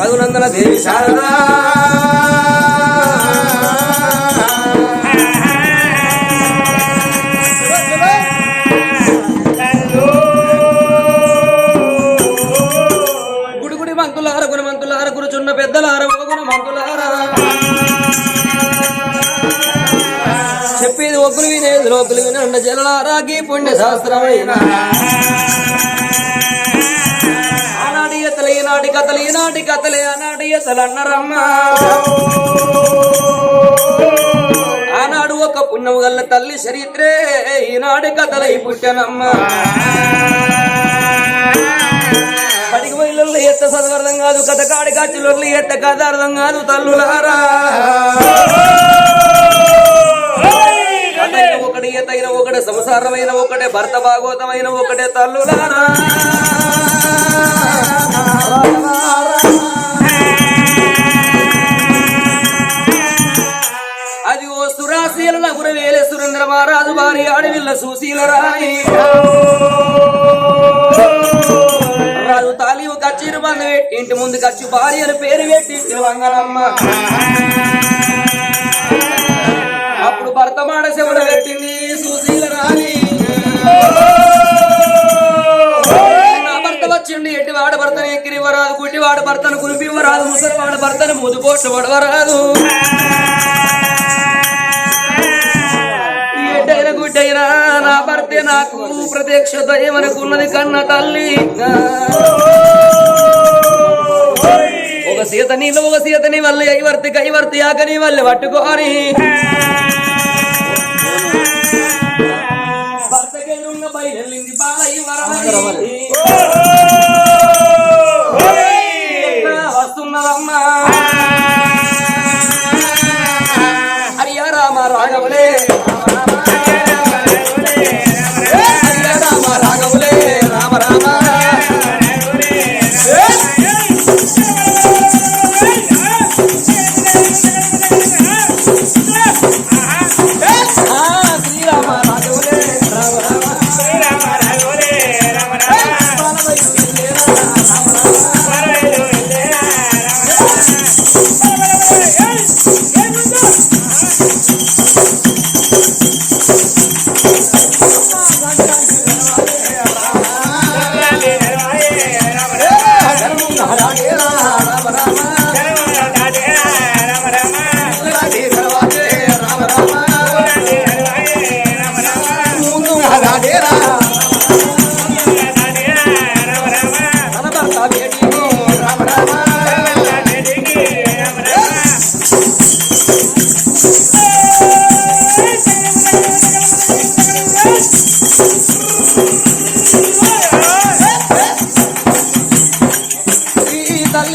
రఘునందన దేవి శారదా చెప్పేది ఒక్కులు వినేది లోకులు వినండ జలలారాకి పుణ్య శాస్త్రమైన. ఆనాటి ఎత్తలు ఈనాటి కథలు ఈనాటి కథలే ఆనాటి ఎత్తలు అన్నరమ్మ. ఆనాడు ఒక పుణ్యము గల్ల తల్లి చరిత్రే ఈనాటి కథలై పుట్టనమ్మ. పడికి పోయిలొల్లు ఎత్త చదవర్థం కాదు కథ కాడి కచ్చిలొల్లు ఎత్త కథ అర్థం కాదు తల్లులారా. కథైన ఒకటి ఒకటే సంసారమైన ఒకటే భర్త భాగవతమైన ఒకటే తల్లులారా అది ఓ సురాశీల గురవేలే సురేంద్ర మహారాజు వారి అడవిల్ల సుశీల రాయి రాజు తాలీవు కచ్చిరు బంధు పెట్టి ఇంటి ముందు కచ్చి భార్యను పేరు పెట్టి తిరువంగనమ్మ. భర్త మాట శివుడ సుశీల రాణి నా భర్త వచ్చిండి ఎట్టి వాడు భర్తను ఎక్కిరివ్వరాదు గుడ్డి వాడు భర్తను కురిపివ్వరాదు ముసలి వాడు భర్తను ముదుపోట్లు పడవరాదు ఎడ్డైన గుడ్డైనా నా భర్తే నాకు ప్రత్యక్ష దయమనుకున్నది కన్న తల్లి. ఒక సీత నీళ్ళు ఒక సీతని వల్ల ఐవర్తి కైవర్తి ఆకని వల్ల పట్టుకోని వస్తున్నదమ్మా? హరియా రామ రాఘవులే. హరియా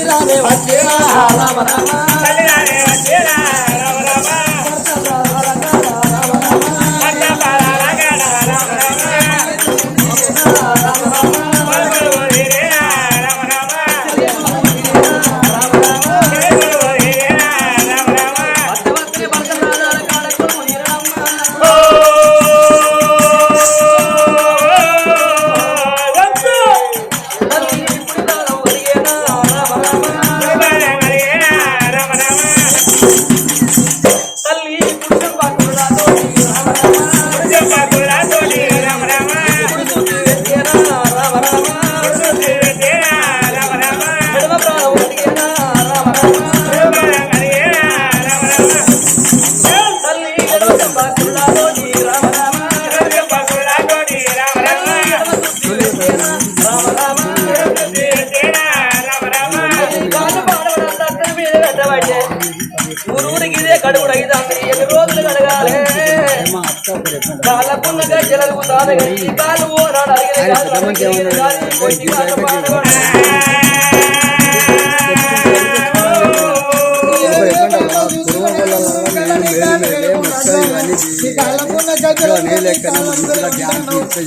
రామే రామ. అడిగిన కాలు అడిగిన కాలు కొట్టి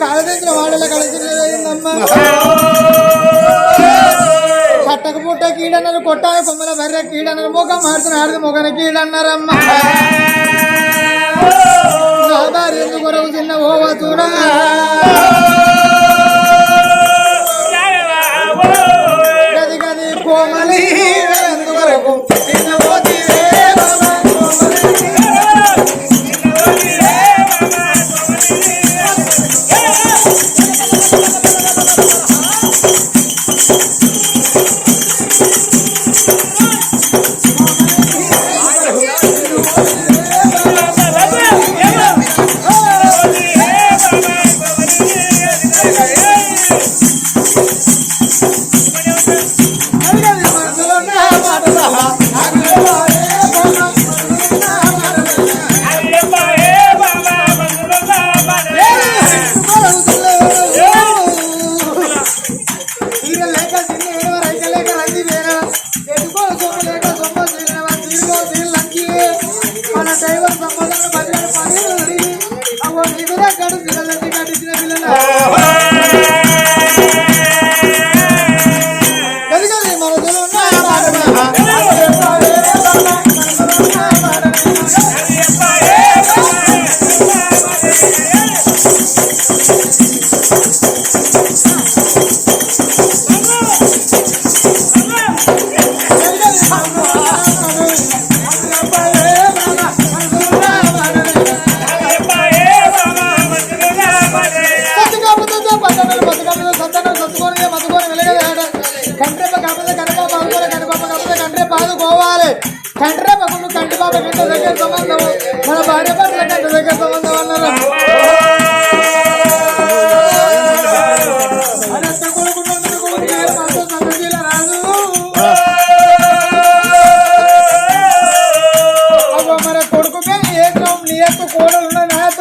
కాలదించిన వాళ్ళ కలిసిందమ్మా కట్టకు పుట్ట కీడన్నారు కొట్టాలి కొమ్మల బర్రె కీడన్నారు ముఖం మార్చిన ఆడది ముఖాన కీడన్నారమ్మా. ఎందుకు చిన్న ఓవా చూడా? కోమలి ఎందుకొరకు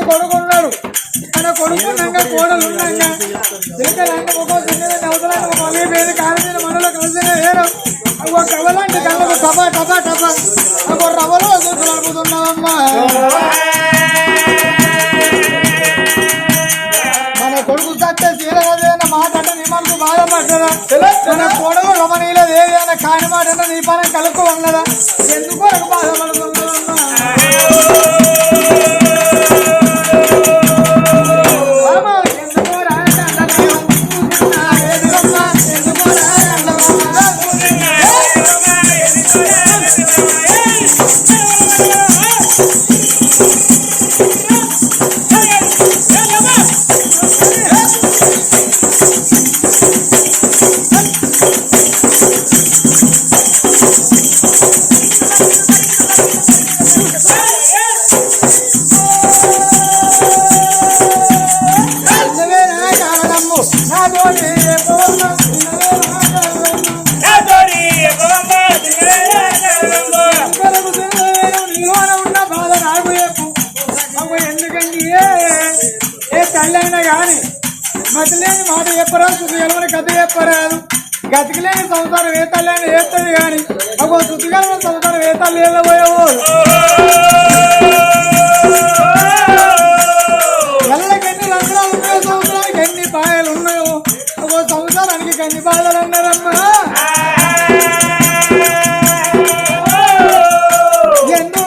కొడుకు ఉన్నాడు ఆయన కొడుకు ఉన్నాక కోడలు ఉన్నాక తిరగలాంటి ఒక చిన్నది నవ్వులాంటి ఒక మళ్ళీ పేరు కాలమైన మనలో కలిసిన వేరు అవ్వ కవలాంటి కళ్ళకు టపా టపా టపా అవ్వ రవ్వలో నడుపుతున్నావమ్మా మన కొడుకు సత్తే తీరగదేన మాట అంటే నీ మనకు బాధపడ్డదా? మన కొడుకు రమణీలేదు ఏదైనా కాని మాట అంటే నీ పని కలుపు ఉన్నదా ఎందుకు బాధ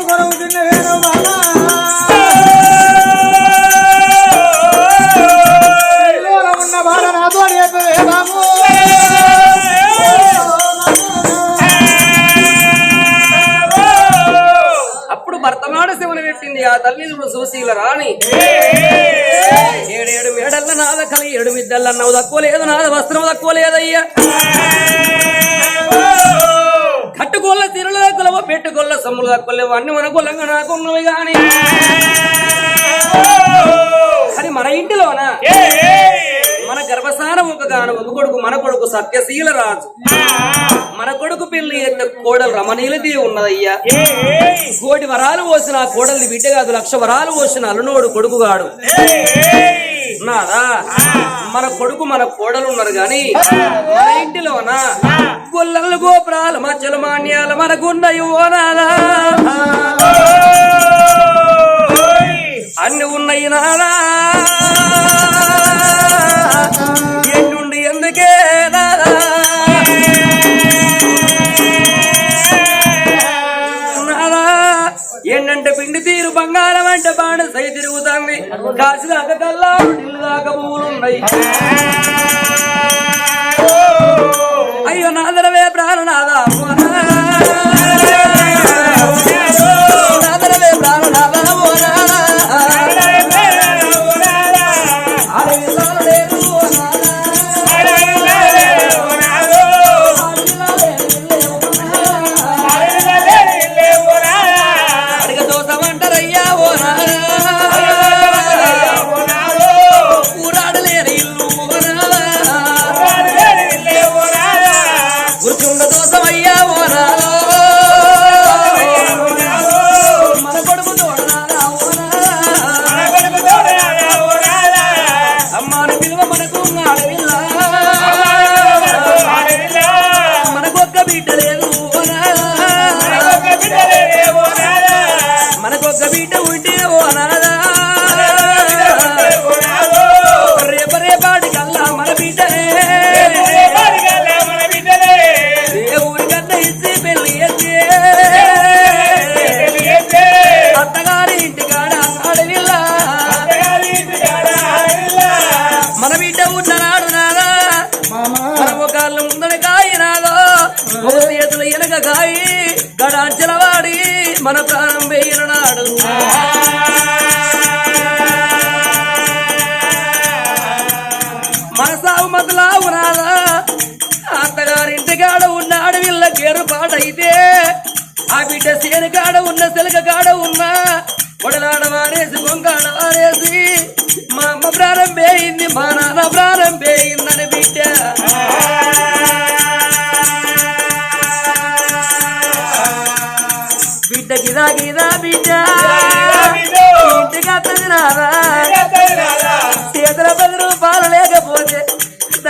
గొడవ తిన్నవేనో బాబా. ఉన్న బాధ నాతో చెప్పవే బాబు? అప్పుడు భర్తమాడ శివుని పెట్టింది ఆ తల్లి చూడు రాణి. ఏడేడు మేడల్ల నాద కలి ఏడు మిద్దల్ల నవ్వు తక్కువ లేదు నాద వస్త్రం తక్కువ లేదయ్యా. కులవ పెట్టుకోళ్ళ సమ్ములు తక్కువ లేవు అన్ని మన కులంగా నాకున్నవి గాని. అది మన ఇంటిలోన? మన గర్భసారం ఒక గాను ఒక కొడుకు మన కొడుకు సత్యశీల రాజు. మన కొడుకు పెళ్ళి ఎత్త కోడలు రమణీలదేవి ఉన్నదయ్యా. కోటి వరాలు పోసిన కోడలి బిడ్డ కాదు లక్ష వరాలు పోసిన అలనోడు కొడుకుగాడు. నాదా మన కొడుకు మన కోడలు ఉన్నారు గాని మన ఇంటిలోన? గొల్లలు గోపురాలు మధ్యల మాన్యాలు మనకున్నాయి నాదా ఎన్నుండి ఎందుకే నాదా? నాదా ఏంటంటే పిండి తీరు బంగారం అంటే బాణ సై తిరుగుతుంది కాసి దాకా కల్లా ఇల్లు దాకా పువ్వులున్నాయి. అయ్యో నాదరవే ప్రాణనాదా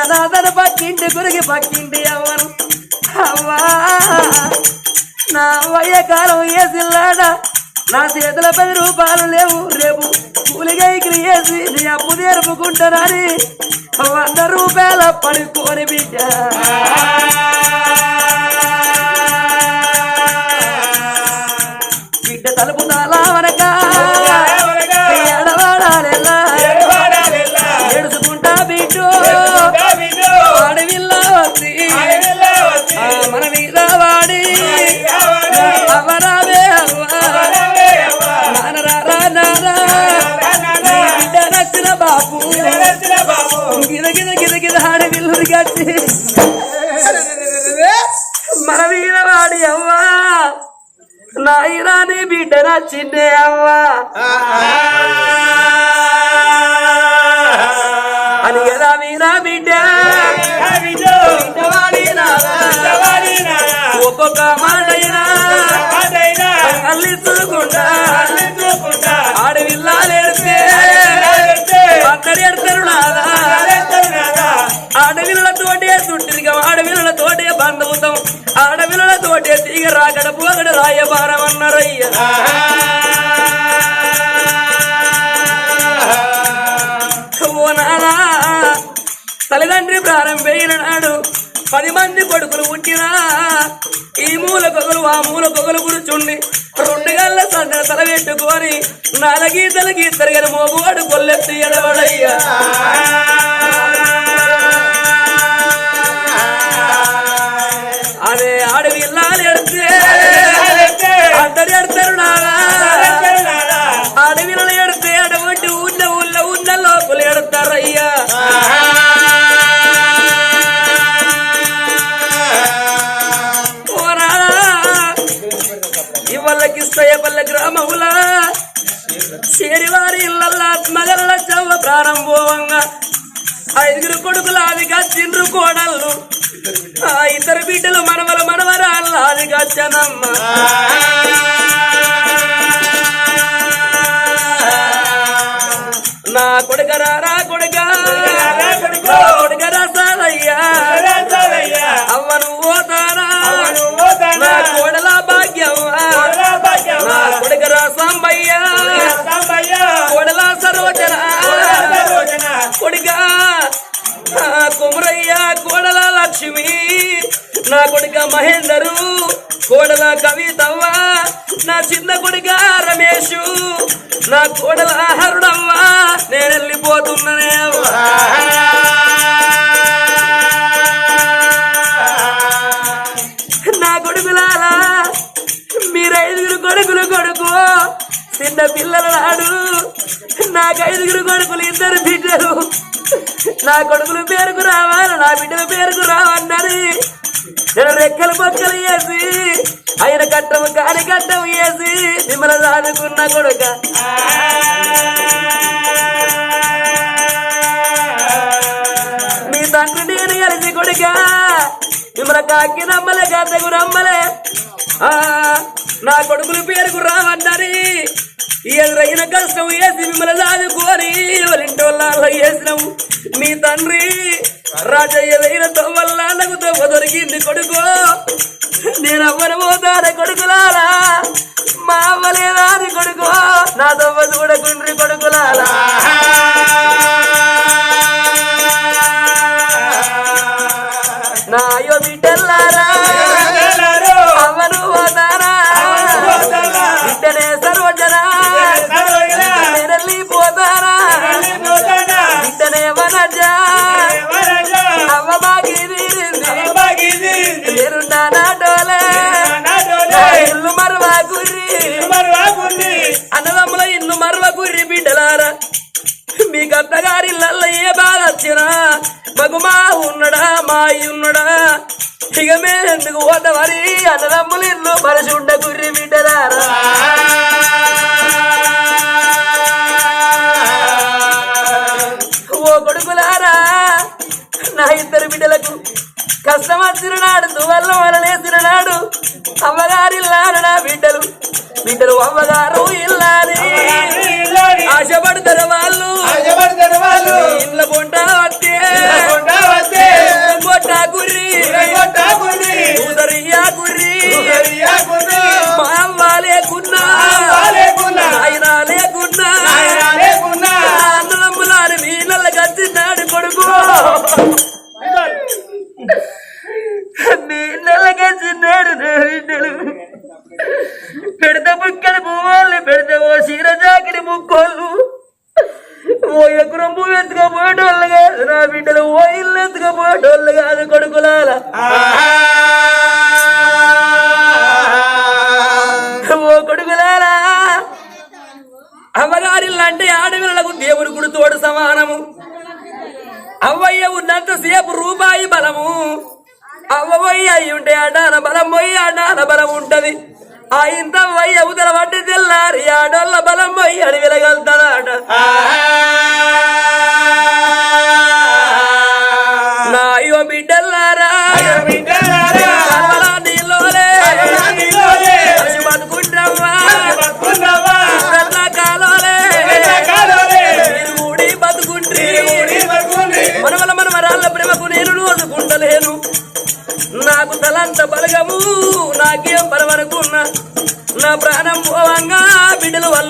ధనాధన పక్కింటి గురికి పక్కింటి ఎవరు? అవ్వా నా అవ్వయ్య కాలం వేసిల్లాడ నా చేతుల పది రూపాయలు లేవు రేపు కూలిగైకి వేసి నీ అప్పు తీర్పుకుంటానని వంద రూపాయల పడుకోని బిడ్డ. బిడ్డ తలుపు తాలా వనక అడవిల్లు కట్టి మన మీద వాడి అవ్వా. నాయనా బిడ్డ నచ్చిందే అవ్వా. అని కదా వీరా బిడ్డ. ఒక్కొక్క మాటైనా అల్లించుకుంటా ఆడవిల్లాలేడితే ఎడతారు నాదా ఆడవిల్ల చుట్టిరిగా ఆడవిల్లతోటే బంధువుతాం. తోటే తీగ రాగడ పోగడ రాయబారమన్నారయ్య ఓ నానా తల్లిదండ్రి ప్రారంభమైన నాడు పది మంది కొడుకులు పుట్టినా ఈ మూల కొగలు ఆ మూల కొగలు కూర్చుండి రెండు గల్ల సందర తల పెట్టుకొని నాలుగీతలు గీతలు గని మోగువాడు కొల్లెత్తి ఎడవడయ్యా. అదే ఆడవి ఎడితే అందరు ఎడతారు నారా. అడవిలో ఎడితే అటువంటి ఉన్న ఊళ్ళో ఉన్న లోపల ఎడతారయ్యా. పోరాడా ఇవాళ్ళకి ఇస్తయపల్ల గ్రామముల. చేరివారి ఇళ్ళ ఆత్మగల్ల చవ్వ ప్రారంభంగా ఐదుగురు కొడుకులు అది గచ్చిండ్రు కోడళ్ళు. ఇద్దరు బిడ్డలు మనవల మనవరాలు అది కొడుక మహేందరు కోడల కవితవ్వ నా చిన్న కొడుక రమేష్ నా కోడల హరుడవ్వ నేను వెళ్ళిపోతున్నానే నా కొడుకులారా మీరు ఐదుగురు కొడుకులు కొడుకు చిన్న పిల్లల నాడు నాకు ఐదుగురు కొడుకులు ఇద్దరు బిడ్డలు. నా కొడుకులు పేరుకు రావాలి నా బిడ్డల పేరుకు రావన్నది. రెక్కలు పక్కలు వేసి ఆయన కట్టం కాని కట్టం వేసి మిమ్మల్ని దాదుకున్న కొడుక. మీ తండ్రి నేను కలిసి కొడుక. మిమ్మల్ని కాకి నమ్మలే గద్దకు నమ్మలే ఆ, నా కొడుకులు పేరుకు రావన్నది ఎదురైన కష్టం వేసి మిమ్మల్ని దాదుకొని ఎవరింటి వల్ల వేసినాము మీ తండ్రి రాజయ్య వేయిన దొరికింది కొడుకు. నేను అమ్మను పోతాను కొడుకులారా. వచ్చినా మగుమా ఉన్నడా మాయి ఉన్నడా? ఇక మేము ఎందుకు పోతామని అన్నదమ్ములు ఇల్లు మరచి పెడితే ఓ చీర ముక్కోళ్ళు. ఓ ఎకరం పువ్వు ఎత్తుకపోయేటోళ్ళు కాదు నా బిడ్డలు ఓ ఇల్లు ఎత్తుకపోయేటోళ్ళు కాదు కొడుకులాల ఓ కొడుకులారా అమ్మగారిల్లు అంటే ఆడపిల్లలకు దేవుడు గుడి తోడు సమానము. అవ్వయ్య ఉన్నంత సేపు రూపాయి బలము. అవ్వయ్య అయి ఉంటే అడాన బలం పోయి అడాన బలం ఉంటది. ఆ ఇంత అవ్వయ్య ఉదర పట్టి తెల్లారి ఆడోళ్ళ బలం పోయి అని వెలగలుగుతాడాట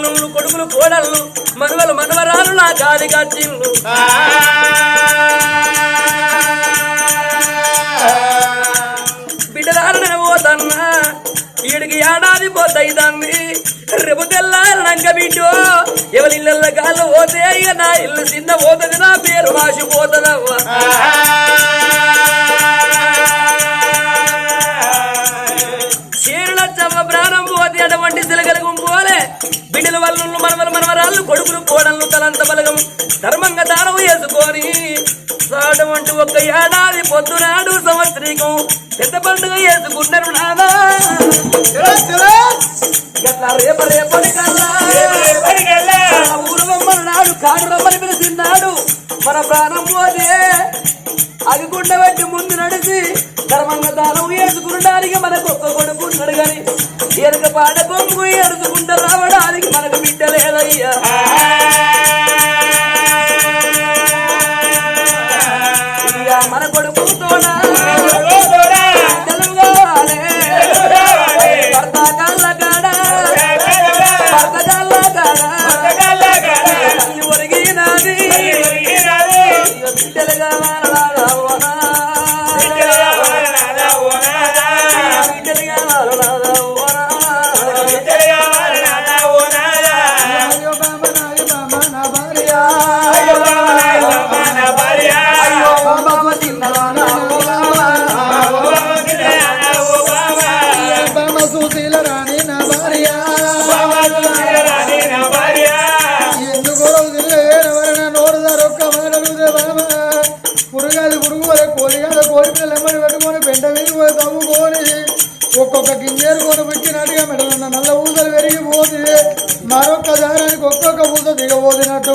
బిడ్డలు కొడుకులు కోడళ్ళు మనవలు మనవరాలు నా గాలి కట్టిండు బిడ్డలారు పోతన్నా వీడికి ఏడాది పోతయిదాన్ని రేపు తెల్లారనంక బిడ్డో ఎవరి ఇళ్ళ కాళ్ళు పోతే ఇక నా ఇల్లు చిన్న పోతుంది నా పేరు రాసిపోతుందవ్వా చీరలచ్చమ్మ ప్రాణం పోతే అటువంటి బిడ్డల వాళ్ళు మనవల మనవరాళ్ళు కొడుకులు కోడళ్ళు తలంత బలగం. ధర్మంగా దానం వేసుకొని సాటమంటూ ఒక ఏడాది పొద్దునాడు సంవత్సరికం. పెద్ద పండుగ వేసుకున్నారు నానా రేప రేపటి కల్లా? ఊరు బొమ్మలు నాడు కాడు రమ్మని పిలిచిన్నాడు మన ప్రాణం పోతే అగిగుండ పెట్టి ముందు నడిచి ధర్మంగా దానం వేసుకునడానికి మనకు ఒక్క కొడుకున్నాడు గాని ఎరుక పాడ కొమ్ము ఎరుచుకుంటూ రావడానికి మనకు బిడ్డ లేదయ్యా. మన కొడుకు తోడా తెలుగానే దిగబోదినట్టు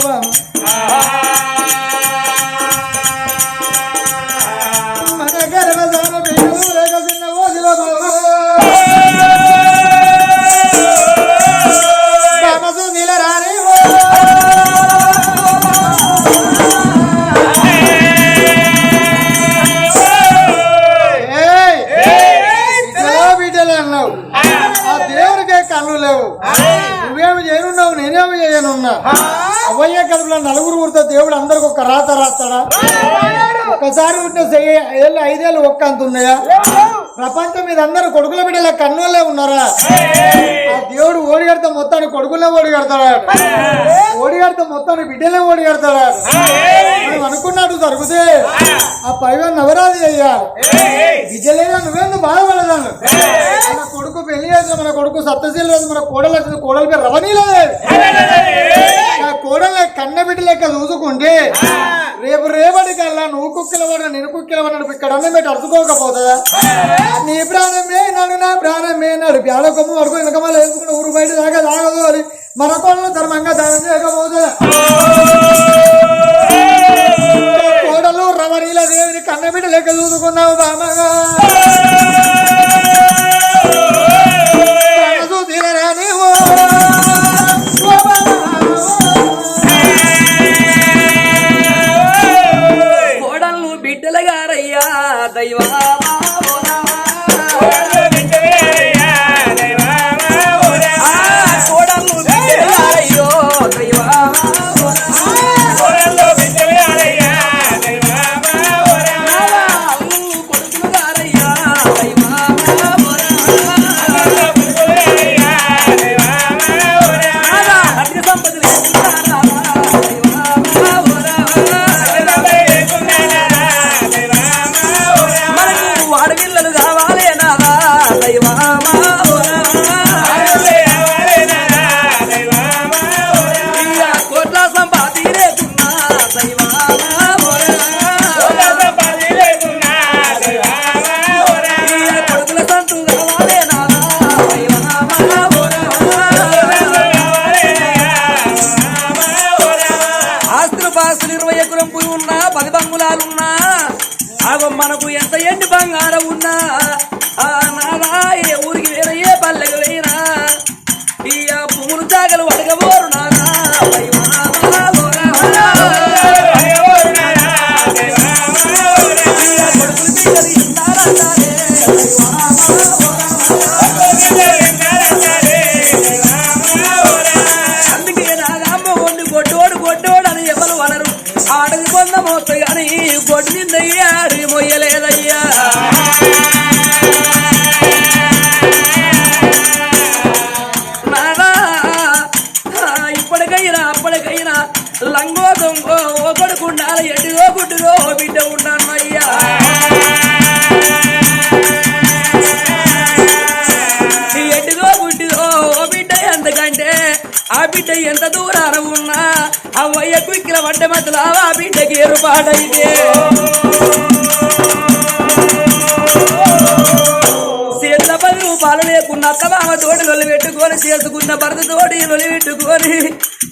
ఒకసారి ఏళ్ళు ఐదేళ్ళు ఒక్క అంత ఉన్నాయా? ప్రపంచం మీద అందరూ కొడుకుల బిడ్డల కన్నులే ఉన్నారా? ఆ దేవుడు ఓడిగడితే మొత్తాన్ని కొడుకులే ఓడిగడతాడా ఓడిగడితే మొత్తాన్ని బిడ్డలే ఓడిగడతాడా మనం అనుకున్నట్టు జరిగితే ఆ పైగా నవరాది అయ్యా. విజయలేదా నువ్వేందు బాధపడదాను మన కొడుకు పెళ్ళి చేసిన మన కొడుకు సత్యశీల రోజు మన కోడలు కోడల పేరు రవణీలే. ఆ కోడల కన్న బిడ్డ లెక్క చూసుకుంటే రేపు రేపటి కల్లా నువ్వు కుక్కల వాడు నేను కుక్కల వాడు ఇక్కడ అన్నం పెట్టి అర్థకోకపోతుందా నీ ప్రాణమే నాడు నా ప్రాణమే నాడు ప్యాడ కొమ్ము వరకు వెనకమాల వేసుకుని ఊరు బయట దాకా తాగదు అని మన కోడలు ధర్మంగా దానం చేయకపోతుందా కోడలు రవణీల దేవిని కన్న బిడ్డ లెక్క చూసుకున్నావు బామగా మనసు దైవా మనకు ఎంత ఎండి బంగారం ఉన్నా ఆ బిడ్డ ఎంత దూరాన ఉన్నా అవ్వయ్య కుక్కిల వంట మధ్యలో ఆ బిడ్డకి ఏర్పాటైతే. చేతుల పది రూపాయలు లేకున్న అత్తమామ తోటి లొల్లి పెట్టుకొని చేసుకున్న భర్త తోటి లొల్లి పెట్టుకొని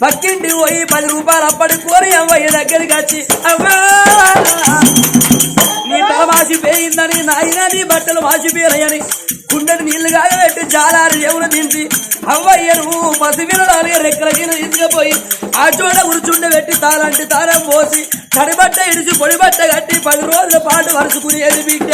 పక్కింటి పోయి పది రూపాయలు అప్పటి అప్పడుకొని అవ్వయ్య దగ్గరికి వచ్చి అవ్వా! నీ తల మాసిపోయిందని నాయన నీ బట్టలు మాసిపోయాయని కుండని నీళ్ళు కాగబెట్టి జాలారి ఎవరు దింపి అవ్వయ్యను పసివినడాలి రెక్కల కింద తీసుకుపోయి ఆ చోట ఉరుచుండ పెట్టి తారంటి తారం పోసి తడిబట్ట ఇడిచి పొడిబట్ట కట్టి పది రోజుల పాటు వరుసుకునేది బిడ్డ.